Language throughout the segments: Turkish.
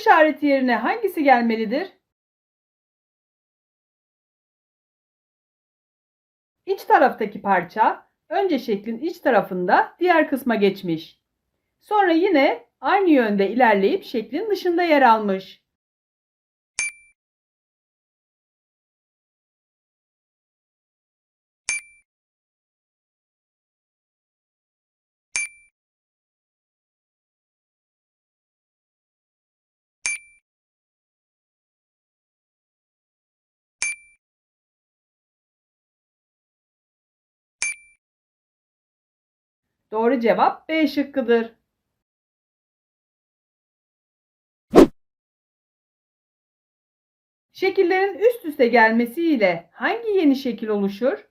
işareti yerine hangisi gelmelidir? İç taraftaki parça önce şeklin iç tarafında diğer kısma geçmiş. Sonra yine aynı yönde ilerleyip şeklin dışında yer almış. Doğru cevap B şıkkıdır. Şekillerin üst üste gelmesiyle hangi yeni şekil oluşur?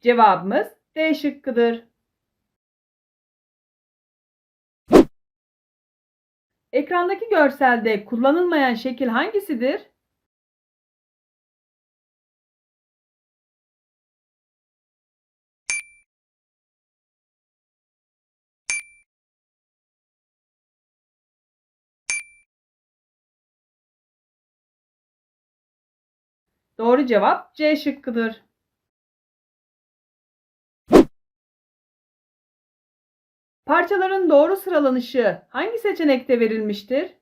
Cevabımız D şıkkıdır. Ekrandaki görselde kullanılmayan şekil hangisidir? Doğru cevap C şıkkıdır. Parçaların doğru sıralanışı hangi seçenekte verilmiştir?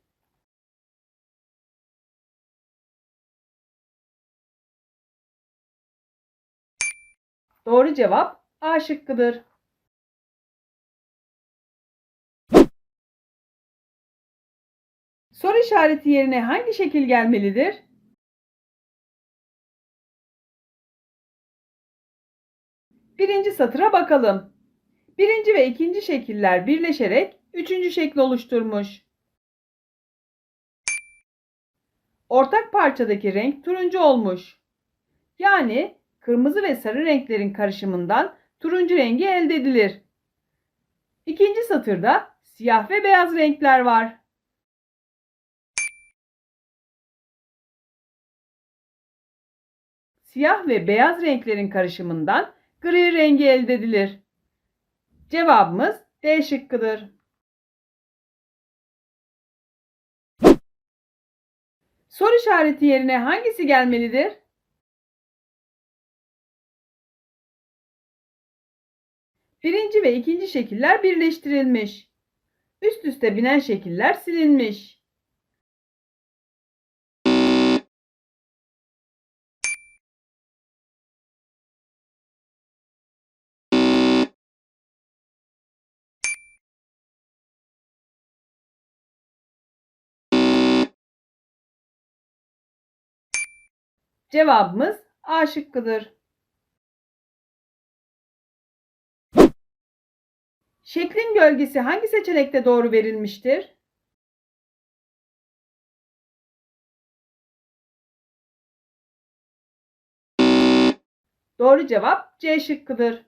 Doğru cevap A şıkkıdır. Soru işareti yerine hangi şekil gelmelidir? Birinci satıra bakalım. Birinci ve ikinci şekiller birleşerek üçüncü şekli oluşturmuş. Ortak parçadaki renk turuncu olmuş. Yani kırmızı ve sarı renklerin karışımından turuncu rengi elde edilir. İkinci satırda siyah ve beyaz renkler var. Siyah ve beyaz renklerin karışımından gri rengi elde edilir. Cevabımız D şıkkıdır. Soru işareti yerine hangisi gelmelidir? Birinci ve ikinci şekiller birleştirilmiş. Üst üste binen şekiller silinmiş. Cevabımız A şıkkıdır. Şeklin gölgesi hangi seçenekte doğru verilmiştir? Doğru cevap C şıkkıdır.